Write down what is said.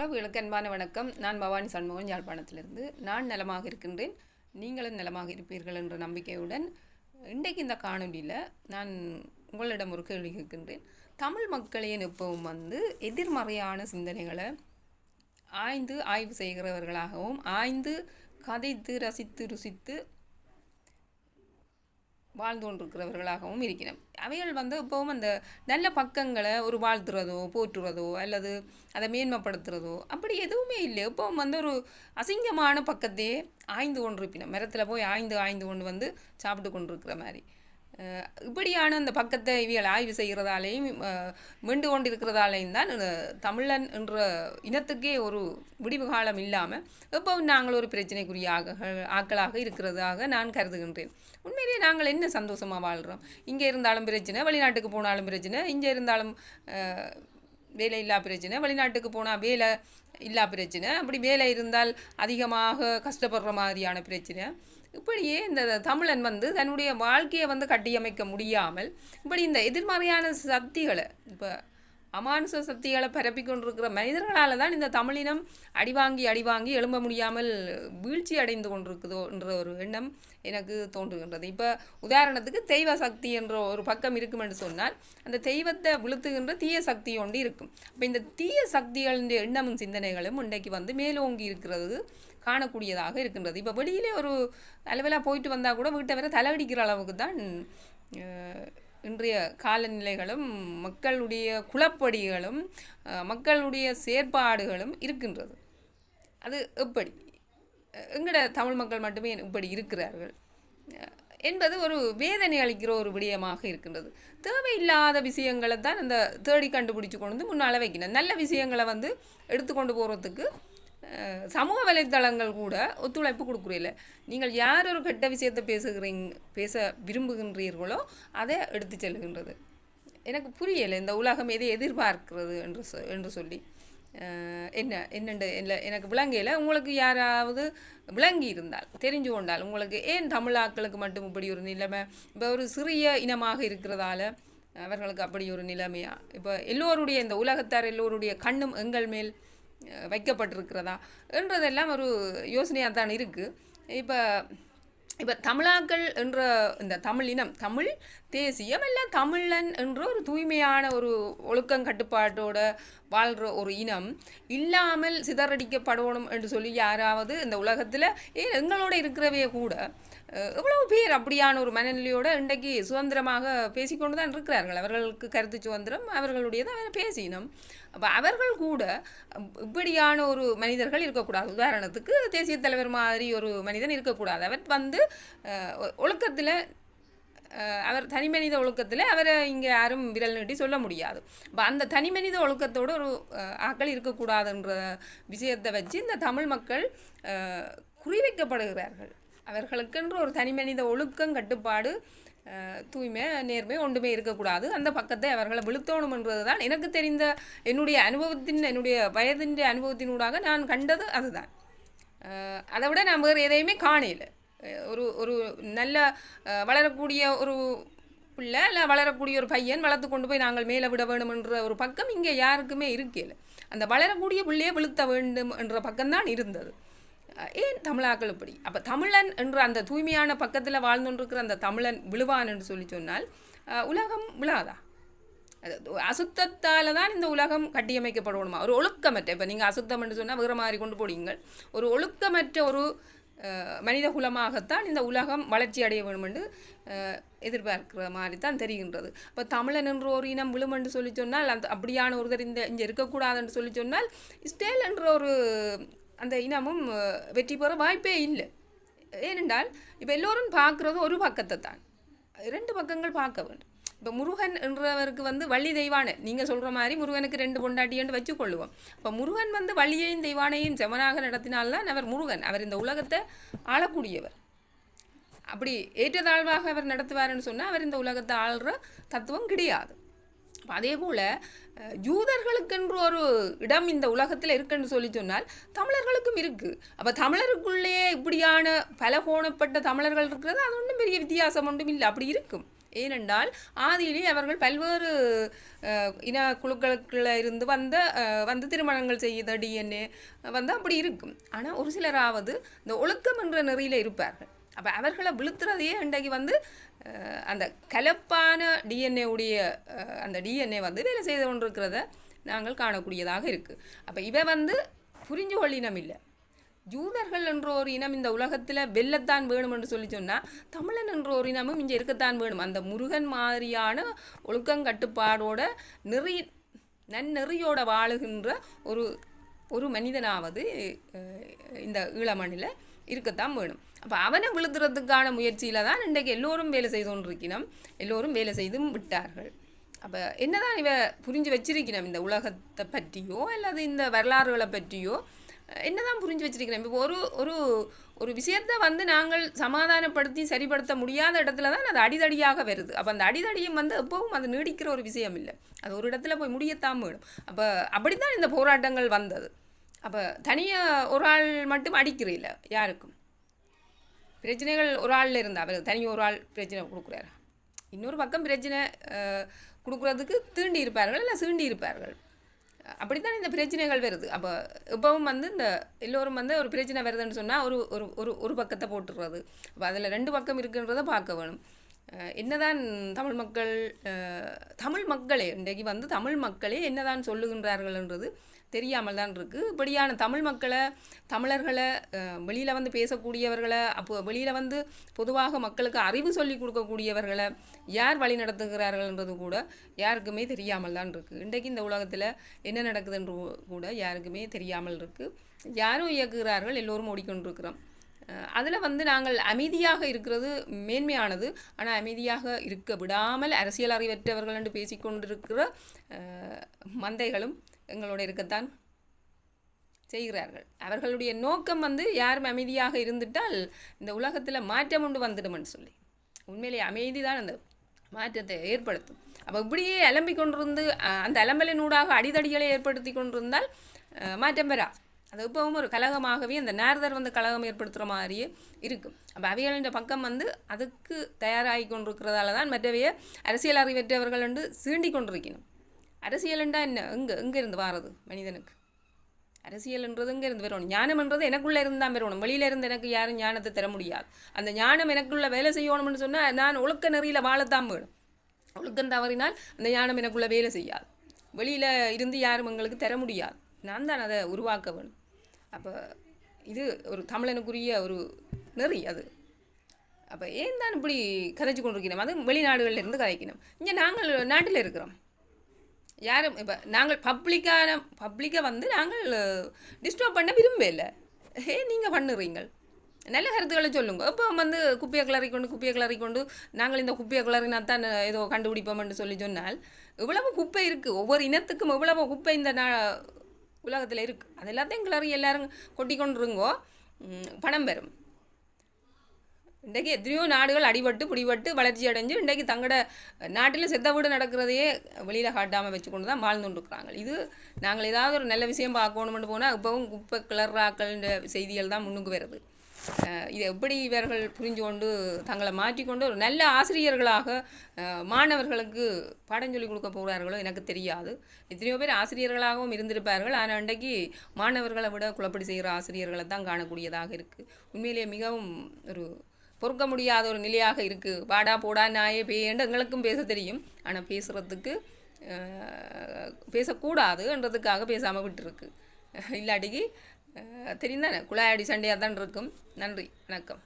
உறவுகளுக்கு அன்பான வணக்கம். நான் பவானி சண்முகன் யாழ்ப்பாணத்திலிருந்து. நான் நலமாக இருக்கின்றேன். நீங்களும் நலமாக இருப்பீர்கள் என்ற நம்பிக்கையுடன் இன்றைக்கு இந்த காணொலியில் நான் உங்களிடம் ஒரு கேள்வி கேட்கின்றேன். தமிழ் மக்களின் எப்பவும் வந்து எதிர்மறையான சிந்தனைகளை ஆய்ந்து ஆய்வு செய்கிறவர்களாகவும் ஆய்ந்து கதைத்து ரசித்து ருசித்து வாழ்ந்து கொண்டிருக்கிறவர்களாகவும் இருக்கிறோம். அவைகள் வந்து இப்போவும் அந்த நல்ல பக்கங்களை ஒரு வாழ்த்துறதோ போற்றுறதோ அல்லது அதை மேன்மைப்படுத்துறதோ அப்படி எதுவுமே இல்லை. இப்போவும் வந்து ஒரு அசிங்கமான பக்கத்தையே ஆய்ந்து கொண்டிருப்பினோம். மரத்தில் போய் ஆய்ந்து ஆய்ந்து கொண்டு வந்து சாப்பிட்டு கொண்டிருக்கிற மாதிரி. இப்படியான அந்த பக்கத்தை இவியல் ஆய்வு செய்கிறதாலேயும் மீண்டு கொண்டிருக்கிறதாலேயும் தான் தமிழன் என்ற இனத்துக்கே ஒரு விடிவு காலம் இல்லாமல் எப்பவும் நாங்கள் ஒரு பிரச்சனைக்குரிய ஆக ஆக்களாக இருக்கிறதாக நான் கருதுகின்றேன். உண்மையிலேயே நாங்கள் என்ன சந்தோஷமாக வாழ்கிறோம் இங்கே இருந்தாலும் பிரச்சனை வெளிநாட்டுக்கு போனாலும் பிரச்சனை இங்கே இருந்தாலும் வேலை இல்லா பிரச்சனை வெளிநாட்டுக்கு போனால் வேலை இல்லா பிரச்சனை அப்படி வேலை இருந்தால் அதிகமாக கஷ்டப்படுற மாதிரியான பிரச்சனை. இப்படியே இந்த தமிழன் வந்து தன்னுடைய வாழ்க்கையை வந்து கட்டியமைக்க முடியாமல் இப்படி இந்த எதிர்மறையான சக்திகளை இப்போ அமானுஷ சக்திகளை பரப்பி கொண்டிருக்கிற மனிதர்களால் தான் இந்த தமிழினம் அடிவாங்கி அடிவாங்கி எழும்ப முடியாமல் வீழ்ச்சி அடைந்து கொண்டிருக்குதோ என்ற ஒரு எண்ணம் எனக்கு தோன்றுகின்றது. இப்போ உதாரணத்துக்கு தெய்வ சக்தி என்ற ஒரு பக்கம் இருக்கும் என்று சொன்னால் அந்த தெய்வத்தை விழுத்துகின்ற தீய சக்தி ஒன்று இருக்கும். அப்போ இந்த தீய சக்திகளின் எண்ணமும் சிந்தனைகளும் இன்றைக்கு வந்து மேலோங்கி இருக்கிறது காணக்கூடியதாக இருக்கின்றது. இப்போ வெளியிலே ஒரு அளவில் போயிட்டு வந்தால் கூட வீட்டை வர தலையடிக்கிற அளவுக்கு தான் இன்றைய காலநிலைகளும் மக்களுடைய குளப்படிகளும் மக்களுடைய செயற்பாடுகளும் இருக்கின்றது. அது எப்படி? எங்கட தமிழ் மக்கள் மட்டுமே இப்படி இருக்கிறார்கள்? என்பது ஒரு வேதனை அளிக்கிற ஒரு விடயமாக இருக்கின்றது. தேவையில்லாத விஷயங்களை தான் அந்த தேடி கண்டுபிடிச்சு கொண்டு வந்து முன்னால் வைக்கணும் நல்ல விஷயங்களை வந்து எடுத்துக்கொண்டு போகிறதுக்கு சமூக வலைத்தளங்கள் கூட ஒத்துழைப்பு கொடுக்குறீல்ல நீங்கள் யார் ஒரு கெட்ட விஷயத்தை பேசுகிறீங்க பேச விரும்புகின்றீர்களோ அதை எடுத்து செல்கின்றது. எனக்கு புரியலை இந்த உலகம் எதை எதிர்பார்க்கிறது என்று சொ என்று சொல்லி. என்ன என்னண்டு இல்லை எனக்கு விளங்கையில் உங்களுக்கு யாராவது விளங்கி இருந்தால் தெரிஞ்சு கொண்டால் உங்களுக்கு ஏன் தமிழாக்களுக்கு மட்டும் இப்படி ஒரு நிலைமை? இப்போ ஒரு சிறிய இனமாக இருக்கிறதால அவர்களுக்கு அப்படி ஒரு நிலைமையா? இப்போ எல்லோருடைய இந்த உலகத்தார் எல்லோருடைய கண்ணும் எங்கள் மேல் வைக்கப்பட்டிருக்கிறதா என்றதெல்லாம் ஒரு யோசனையாக தான் இருக்குது இப்போ இப்போ தமிழாக்கள் என்ற இந்த தமிழ் இனம் தமிழ் தேசியம் இல்லை தமிழன் என்ற ஒரு தூய்மையான ஒரு ஒழுக்கம் கட்டுப்பாட்டோட வாழ்கிற ஒரு இனம். இல்லாமல் சிதறடிக்கப்படணும் என்று சொல்லி யாராவது இந்த உலகத்தில் ஏன் எங்களோட இருக்கிறவே கூட எவ்வளவு பேர் அப்படியான ஒரு மனநிலையோடு இன்றைக்கு சுதந்திரமாக பேசிக்கொண்டு தான் இருக்கிறார்கள். அவர்களுக்கு கருத்து சுதந்திரம் அவர்களுடையது அவர் பேசினோம் அப்போ அவர்கள் கூட இப்படியான ஒரு மனிதர்கள் இருக்கக்கூடாது. உதாரணத்துக்கு தேசிய தலைவர் மாதிரி ஒரு மனிதன் இருக்கக்கூடாது. அவர் வந்து ஒழுக்கத்தில் அவர் தனிமனித ஒழுக்கத்தில் அவரை இங்கே யாரும் விரல் நீட்டி சொல்ல முடியாது. இப்போ அந்த தனிமனித ஒழுக்கத்தோடு ஒரு ஆக்கள் இருக்கக்கூடாதுன்ற விஷயத்தை வச்சு இந்த தமிழ் மக்கள் குறிவைக்கப்படுகிறார்கள். அவர்களுக்கென்று ஒரு தனிமனித ஒழுக்கம் கட்டுப்பாடு தூய்மை நேர்மை ஒன்றுமே இருக்கக்கூடாது. அந்த பக்கத்தை அவர்களை விழுத்தோணும்ன்றது தான் எனக்கு தெரிந்த என்னுடைய அனுபவத்தின் என்னுடைய வயதின் அனுபவத்தினூடாக நான் கண்டது அதுதான். அதை விட நான் வேறு எதையுமே காணலை ஒரு ஒரு நல்ல வளரக்கூடிய ஒரு பிள்ளை இல்லை வளரக்கூடிய ஒரு பையன் வளர்த்து கொண்டு போய் நாங்கள் மேலே விட வேணுமென்ற ஒரு பக்கம் இங்கே யாருக்குமே இருக்கல அந்த வளரக்கூடிய பிள்ளையை விழுத்த வேண்டும் என்ற பக்கம்தான் இருந்தது. ஏன் தமிழாக்கள் இப்படி? அப்போ தமிழன் என்ற அந்த தூய்மையான பக்கத்தில் வாழ்ந்துருக்கிற அந்த தமிழன் விழுவான் என்று சொல்லி சொன்னால் உலகம் விழாதா? அது அசுத்தத்தால் தான் இந்த உலகம் கட்டியமைக்கப்படணுமா ஒரு ஒழுக்கமற்ற இப்போ நீங்கள் அசுத்தம் என்று சொன்னால் வேறு மாதிரி கொண்டு போடுங்கள் ஒரு ஒழுக்கமற்ற ஒரு மனித குலமாகத்தான் இந்த உலகம் வளர்ச்சி அடைய வேண்டும் என்று எதிர்பார்க்கிற மாதிரி தான் தெரிகின்றது. இப்போ தமிழன் என்ற ஒரு இனம் விழும் என்று சொல்லி சொன்னால் அந்த அப்படியான ஒருத்தர் இந்த இங்கே இருக்கக்கூடாது என்று சொல்லி சொன்னால் ஸ்டேல் என்ற ஒரு அந்த இனமும் வெற்றி பெற வாய்ப்பே இல்லை. ஏனென்றால் இப்போ எல்லோரும் பார்க்குறது ஒரு பக்கத்தை தான் ரெண்டு பக்கங்கள் பார்க்க வேண்டும். இப்போ முருகன் என்றவருக்கு வந்து வள்ளி தெய்வானை நீங்கள் சொல்கிற மாதிரி முருகனுக்கு ரெண்டு பொண்டாட்டியன்று வச்சு கொள்ளுவோம் இப்போ முருகன் வந்து வள்ளியையும் தெய்வானையும் செமனாக நடத்தினால்தான் அவர் முருகன். அவர் இந்த உலகத்தை ஆளக்கூடியவர். அப்படி ஏற்றத்தாழ்வாக அவர் நடத்துவாருன்னு சொன்னால் அவர் இந்த உலகத்தை ஆள்ற தத்துவம் கிடையாது. அதே போல் யூதர்களுக்கென்று ஒரு இடம் இந்த உலகத்தில் இருக்குன்னு சொல்லி சொன்னால் தமிழர்களுக்கும் இருக்குது அப்போ தமிழருக்குள்ளேயே இப்படியான பல கோணப்பட்ட தமிழர்கள் இருக்கிறது அது ஒன்றும் பெரிய வித்தியாசம் ஒன்றும் இல்லை. அப்படி இருக்கும். ஏனென்றால் ஆதியிலே அவர்கள் பல்வேறு இன குழுக்களுக்குள்ள இருந்து வந்த வந்து திருமணங்கள் செய்த டிஎன்ஏ வந்து அப்படி இருக்கும். ஆனால் ஒரு சிலராவது இந்த ஒழுக்கம் என்ற நெறியில் இருப்பார்கள். அப்போ அவர்களை விழுத்துறதையே இன்றைக்கு வந்து அந்த கலப்பான டிஎன்ஏ உடைய அந்த டிஎன்ஏ வந்து வேலை செய்து கொண்டிருக்கிறத நாங்கள் காணக்கூடியதாக இருக்குது அப்போ இவை வந்து புரிஞ்சு கொள்ளினம் இல்லை ஜூதர்கள் என்ற ஒரு இனம் இந்த உலகத்தில் வெல்லத்தான் வேணும் என்று சொல்லி சொன்னால் தமிழன் என்ற ஒரு இனமும் இங்கே இருக்கத்தான் வேணும். அந்த முருகன் மாதிரியான ஒழுக்கங்கட்டுப்பாடோட நெறி நன்னெறியோட வாழுகின்ற ஒரு ஒரு மனிதனாவது இந்த ஈழமண்ணில் இருக்கத்தான் வேணும். அப்போ அவனை விழுதுறதுக்கான முயற்சியில் தான் இன்றைக்கு எல்லோரும் வேலை செய்து கொண்டிருக்கணும். எல்லோரும் வேலை செய்தும் விட்டார்கள். அப்போ என்னதான் இவ புரிஞ்சு வச்சிருக்கணும் இந்த உலகத்தை பற்றியோ அல்லது இந்த வரலாறுகளை பற்றியோ என்னதான் புரிஞ்சு வச்சிருக்கிறோம் இப்போ ஒரு ஒரு ஒரு விஷயத்தை வந்து நாங்கள் சமாதானப்படுத்தி சரிப்படுத்த முடியாத இடத்துல தான் அது அடிதடியாக வருது. அப்போ அந்த அடிதடியும் வந்து எப்பவும் அது நீடிக்கிற ஒரு விஷயம் இல்லை. அது ஒரு இடத்துல போய் முடியத்தான் வேணும். அப்போ அப்படி தான் இந்த போராட்டங்கள் வந்தது. அப்போ தனியாக ஒரு ஆள் மட்டும் அடிக்கிறீல்ல யாருக்கும்? பிரச்சனைகள் ஒரு ஆளில் இருந்தால் அவர் தனி ஒரு ஆள் பிரச்சனை கொடுக்குறாரு? இன்னொரு பக்கம் பிரச்சனை கொடுக்குறதுக்கு தீண்டி இருப்பார்கள் இல்லை சீண்டி இருப்பார்கள் அப்படித்தான் இந்த பிரச்சனைகள் வருது. அப்போ இப்போவும் வந்து இந்த எல்லோரும் வந்து ஒரு பிரச்சனை வருதுன்னு சொன்னால் ஒரு ஒரு ஒரு ஒரு பக்கத்தை போட்டுடுறது அப்போ அதில் ரெண்டு பக்கம் இருக்குன்றதை பார்க்க வேணும். என்னதான் தமிழ் மக்கள் தமிழ் மக்களே இன்றைக்கு வந்து தமிழ் மக்களே என்னதான் சொல்லுகின்றார்கள்ன்றது தெரியாமல் தான் இருக்குது இப்படியான தமிழ் மக்களை தமிழர்களை வெளியில் வந்து பேசக்கூடியவர்களை அப்போ வெளியில் வந்து பொதுவாக மக்களுக்கு அறிவு சொல்லி கொடுக்கக்கூடியவர்களை யார் வழி நடத்துகிறார்கள்ன்றது கூட யாருக்குமே தெரியாமல் தான் இருக்குது இன்றைக்கு இந்த உலகத்தில் என்ன நடக்குதுன்று கூட யாருக்குமே தெரியாமல் இருக்குது யாரும் இயக்குகிறார்கள் எல்லோரும் ஓடிக்கொண்டிருக்கிறோம். அதில் வந்து நாங்கள் அமைதியாக இருக்கிறது மேன்மையானது. ஆனால் அமைதியாக இருக்க விடாமல் அரசியல் அறிவற்றவர்கள் என்று பேசிக்கொண்டிருக்கிற மந்தைகளும் எங்களோடு இருக்கத்தான் செய்கிறார்கள். அவர்களுடைய நோக்கம் வந்து யாரும் அமைதியாக இருந்துட்டால் இந்த உலகத்தில் மாற்றம் உண்டு வந்துடும்னு சொல்லி. உண்மையிலே அமைதி தான் அந்த மாற்றத்தை ஏற்படுத்தும். அப்போ இப்படியே அலம்பிக் கொண்டிருந்து அந்த அலம்பலினூடாக அடிதடிகளை ஏற்படுத்தி கொண்டிருந்தால் மாற்றம் பெறா அது இப்போவும் ஒரு கலகமாகவே அந்த நேர்தர் வந்து கலகம் ஏற்படுத்துகிற மாதிரியே இருக்கும். அப்போ அவைகளின் பக்கம் வந்து அதுக்கு தயாராகி கொண்டிருக்கிறதால தான் மற்றவைய அரசியல் அறிவற்றவர்கள் என்று சீண்டி கொண்டிருக்கணும் அரசியல்ண்டா என்ன? எங்கே எங்கே இருந்து வாரது மனிதனுக்கு? அரசியல்ன்றது இங்கே இருந்து வரணும்? ஞானம்ன்றது எனக்குள்ளே இருந்தால் வரணும். வெளியில இருந்து எனக்கு யாரும் ஞானத்தை தர முடியாது. அந்த ஞானம் எனக்குள்ளே வேலை செய்யணும்னு சொன்னால் நான் ஒழுக்க நெறியில் வாழத்தான் வேணும். ஒழுக்கம் தவறினால் அந்த ஞானம் எனக்குள்ளே வேலை செய்யாது. வெளியில் இருந்து யாரும் எங்களுக்கு தர முடியாது. நான் தான் அதை உருவாக்க வேணும். அப்போ இது ஒரு தமிழனுக்குரிய ஒரு நெறி அது. அப்போ ஏன் தான் இப்படி கதைச்சு கொண்டிருக்கிறோம்? அது வெளிநாடுகளில் இருந்து கதைக்கணும். இங்கே நாங்கள் நாட்டில் இருக்கிறோம். யாரும் இப்போ நாங்கள் பப்ளிக்கான பப்ளிக்கை வந்து நாங்கள் டிஸ்டர்ப் பண்ண விரும்பல ஏ நீங்கள் பண்ணுறீங்கள். நல்ல கருத்துக்களை சொல்லுங்க. இப்போ வந்து குப்பையை கிளறி கொண்டு குப்பையை கிளறி கொண்டு நாங்கள் இந்த குப்பையை கிளறினா தான் ஏதோ கண்டுபிடிப்போம்னு சொல்லி சொன்னால் இவ்வளவு குப்பை இருக்குது ஒவ்வொரு இனத்துக்கும் இவ்வளவு குப்பை இந்த நா உலகத்தில் இருக்குது அது எல்லாத்தையும் கிளறி எல்லாரும் கொட்டி கொண்டுருங்கோ பணம் பெறும். இன்றைக்கு எத்தனையோ நாடுகள் அடிபட்டு பிடிபட்டு வளர்ச்சி அடைஞ்சு இன்றைக்கு தங்களோட நாட்டில் செத்த வீடு நடக்கிறதையே வெளியில் காட்டாமல் வச்சு கொண்டு தான் வாழ்ந்துட்டுருக்குறாங்க இது நாங்கள் ஏதாவது ஒரு நல்ல விஷயம் பார்க்கணும்னு போனால் இப்போவும் குப்பை கிளறாக்கள்ன்ற செய்திகள் தான் முன்னுக்கு வருது. இதை எப்படி இவர்கள் புரிஞ்சு கொண்டு தங்களை மாற்றிக்கொண்டு ஒரு நல்ல ஆசிரியர்களாக மாணவர்களுக்கு பாடம் சொல்லிக் கொடுக்க போகிறார்களோ எனக்கு தெரியாது. எத்தனையோ பேர் ஆசிரியர்களாகவும் இருந்திருப்பார்கள். ஆனால் அன்றைக்கு மாணவர்களை விட குழப்படி செய்கிற ஆசிரியர்களை தான் காணக்கூடியதாக இருக்குது உண்மையிலேயே மிகவும் ஒரு பொறுக்க முடியாத ஒரு நிலையாக இருக்குது வாடா போடா நாயே பேயண்டு எங்களுக்கும் பேச தெரியும். ஆனால் பேசுகிறதுக்கு பேசக்கூடாதுன்றதுக்காக பேசாமல் விட்டுருக்கு. இல்லாட்டிக்கு தெரியும் தானே? குழாயடி சண்டையாக தான் இருக்கும். நன்றி வணக்கம்.